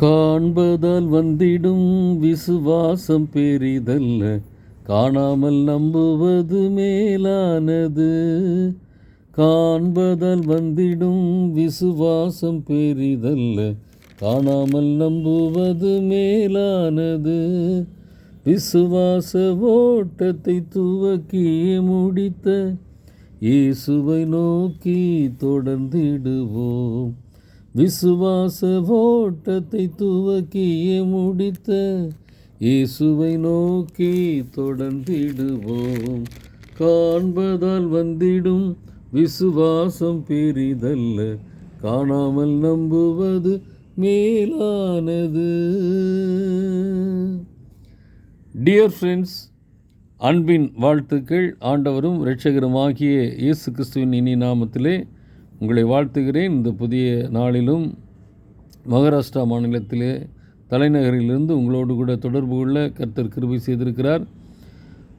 காண்பதால் வந்திடும் விசுவாசம் பெரிதல்ல. காணாமல் நம்புவது மேலானது. காண்பதால் வந்திடும் விசுவாசம் பெரிதல்ல. காணாமல் நம்புவது மேலானது. விசுவாச ஓட்டத்தை துவக்கி முடித்த இயேசுவை நோக்கி தொடர்ந்திடுவோம். விசுவாச ஓட்டத்தை துவக்கியே முடித்த இயேசுவை நோக்கி தொடர்ந்திடுவோம். காண்பதால் வந்திடும் விசுவாசம் பெரிதல்ல காணாமல் நம்புவது மேலானது. டியர் ஃப்ரெண்ட்ஸ் அன்பின் வாழ்த்துக்கள். ஆண்டவரும் இரட்சகருமாகிய இயேசு கிறிஸ்துவின் இனி நாமத்திலே உங்களை வாழ்த்துகிறேன். இந்த புதிய நாளிலும் மகாராஷ்டிரா மாநிலத்திலே தலைநகரிலிருந்து உங்களோடு கூட தொடர்பு கொள்ள கர்த்தர் கிருபை செய்திருக்கிறார்.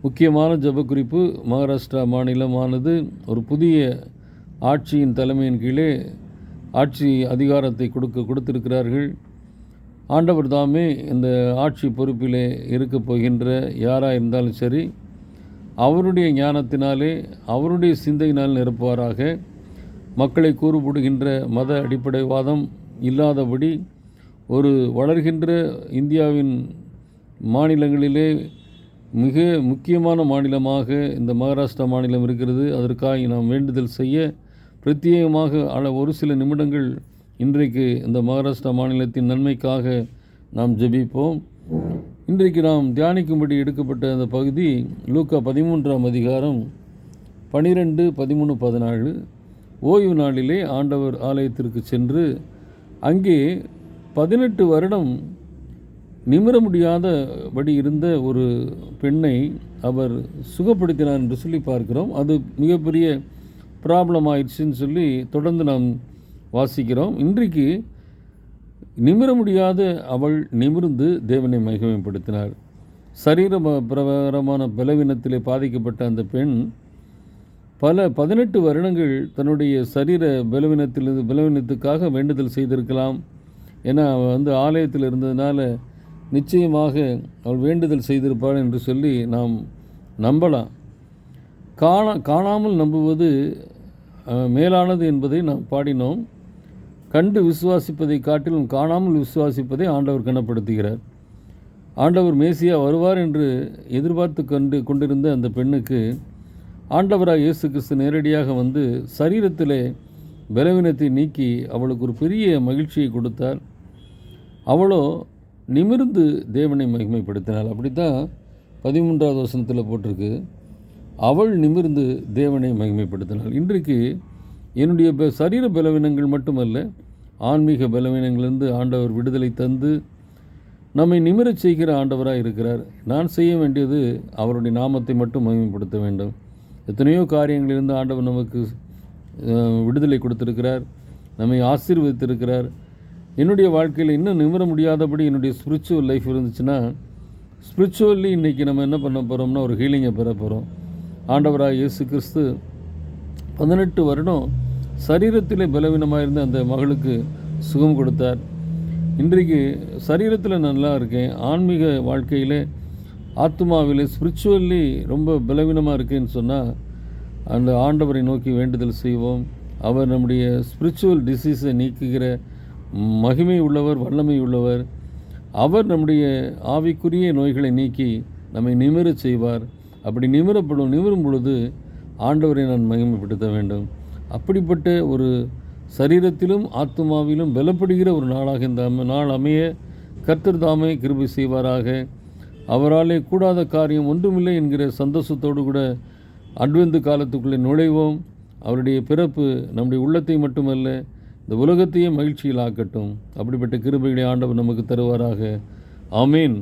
முக்கியமான ஜபக்குறிப்பு மகாராஷ்டிரா மாநிலமானது ஒரு புதிய ஆட்சியின் தலைமையின் கீழே ஆட்சி அதிகாரத்தை கொடுக்க கொடுத்திருக்கிறார்கள். ஆண்டவர் தாமே இந்த ஆட்சி பொறுப்பிலே இருக்கப் போகின்ற யாராக இருந்தாலும் சரி அவருடைய ஞானத்தினாலே அவருடைய சிந்தையினால் நிரப்புவாராக. மக்களை கூறுபடுகின்ற மத அடிப்படைவாதம் இல்லாதபடி ஒரு வளர்கின்ற இந்தியாவின் மாநிலங்களிலே மிக முக்கியமான மாநிலமாக இந்த மகாராஷ்டிரா மாநிலம் இருக்கிறது. அதற்காக நாம் வேண்டுதல் செய்ய பிரத்யேகமாக அள ஒரு சில நிமிடங்கள் இன்றைக்கு இந்த மகாராஷ்டிரா மாநிலத்தின் நன்மைக்காக நாம் ஜெபிப்போம். இன்றைக்கு நாம் தியானிக்கும்படி எடுக்கப்பட்ட அந்த பகுதி லூக்கா பதிமூன்றாம் அதிகாரம் பனிரெண்டு பதிமூணு பதினாலு. ஓய்வு நாளிலே ஆண்டவர் ஆலயத்திற்கு சென்று அங்கே பதினெட்டு வருடம் நிமிர முடியாதபடி இருந்த ஒரு பெண்ணை அவர் சுகப்படுத்தினார் என்று சொல்லி பார்க்கிறோம். அது மிகப்பெரிய ப்ராப்ளம் ஆயிடுச்சுன்னு சொல்லி தொடர்ந்து நாம் வாசிக்கிறோம். இன்றைக்கு நிமிர முடியாத அவள் நிமிர்ந்து தேவனை மகிமைப்படுத்தினார் சரீர பிரகாரமான பலவீனத்திலே பாதிக்கப்பட்ட அந்த பெண் பல பதினெட்டு வருடங்கள் தன்னுடைய சரீர பலவீனத்திலிருந்து பலவீனத்துக்காக வேண்டுதல் செய்திருக்கலாம் ஏன்னா அவள் வந்து ஆலயத்தில் இருந்ததுனால நிச்சயமாக அவள் வேண்டுதல் செய்திருப்பாள் என்று சொல்லி நாம் நம்பலாம். காணா காணாமல் நம்புவது மேலானது என்பதை நாம் பாடினோம். கண்டு விசுவாசிப்பதை காட்டிலும் காணாமல் விசுவாசிப்பதை ஆண்டவர் கனப்படுத்துகிறார். ஆண்டவர் மேசியா வருவார் என்று எதிர்பார்த்து கண்டு கொண்டிருந்த அந்த பெண்ணுக்கு ஆண்டவராக இயேசு கிறிஸ்து நேரடியாக வந்து சரீரத்திலே பலவீனத்தை நீக்கி அவளுக்கு ஒரு பெரிய மகிழ்ச்சியை கொடுத்தார். அவளோ நிமிர்ந்து தேவனை மகிமைப்படுத்தினாள். அப்படித்தான் பதிமூன்றாவது வசனத்தில் போட்டிருக்கு. அவள் நிமிர்ந்து தேவனை மகிமைப்படுத்தினாள். இன்றைக்கு என்னுடைய ப- சரீர பலவீனங்கள் மட்டுமல்ல ஆன்மீக பலவீனங்களிலிருந்து ஆண்டவர் விடுதலை தந்து நம்மை நிமிரச் செய்கிற ஆண்டவராக இருக்கிறார். நான் செய்ய வேண்டியது அவருடைய நாமத்தை மட்டும் மகிமைப்படுத்த வேண்டும். எத்தனையோ காரியங்களிலிருந்து ஆண்டவர் நமக்கு விடுதலை கொடுத்திருக்கிறார் நம்மை ஆசீர்வதித்திருக்கிறார். என்னுடைய வாழ்க்கையில் இன்னும் நிமிர முடியாதபடி என்னுடைய ஸ்பிரிச்சுவல் லைஃப் இருந்துச்சுன்னா ஸ்பிரிச்சுவல்லி இன்றைக்கி நம்ம என்ன பண்ண போகிறோம்னா ஒரு ஹீலிங்கை பெற போகிறோம் ஆண்டவராக இயேசு கிறிஸ்து பதினெட்டு வருடம் சரீரத்திலே பலவீனமாக இருந்த அந்த மகளுக்கு சுகம் கொடுத்தார். இன்றைக்கு சரீரத்தில் நல்லா இருக்கேன். ஆன்மீக வாழ்க்கையிலே ஆத்மாவில் ஸ்பிரிச்சுவல்லி ரொம்ப பலவீனமாக இருக்கேன்னு சொன்னால் அந்த ஆண்டவரை நோக்கி வேண்டுதல் செய்வோம். அவர் நம்முடைய ஸ்பிரிச்சுவல் டிசீஸை நீக்குகிற மகிமை உள்ளவர் வல்லமை உள்ளவர். அவர் நம்முடைய ஆவிக்குரிய நோய்களை நீக்கி நம்மை நிமிரச் செய்வார். அப்படி நிமிரப்படும் நிமிரும் பொழுது ஆண்டவரை நான் மகிமைப்படுத்த வேண்டும். அப்படிப்பட்ட ஒரு சரீரத்திலும் ஆத்மாவிலும் பலப்படுகிற ஒரு நாளாக இந்த நாள் அமைய கர்த்தர் தாமே கிருபை செய்வாராக. அவராலே கூடாத காரியம் ஒன்றுமில்லை என்கிற சந்தோஷத்தோடு கூட அட்வெந்து காலத்துக்குள்ளே நுழைவோம். அவருடைய பிறப்பு நம்முடைய உள்ளத்தை மட்டுமல்ல இந்த உலகத்தையே மகிழ்ச்சியில் ஆக்கட்டும். அப்படிப்பட்ட கிருபைகளை ஆண்டவர் நமக்கு தருவாராக. ஆமீன்.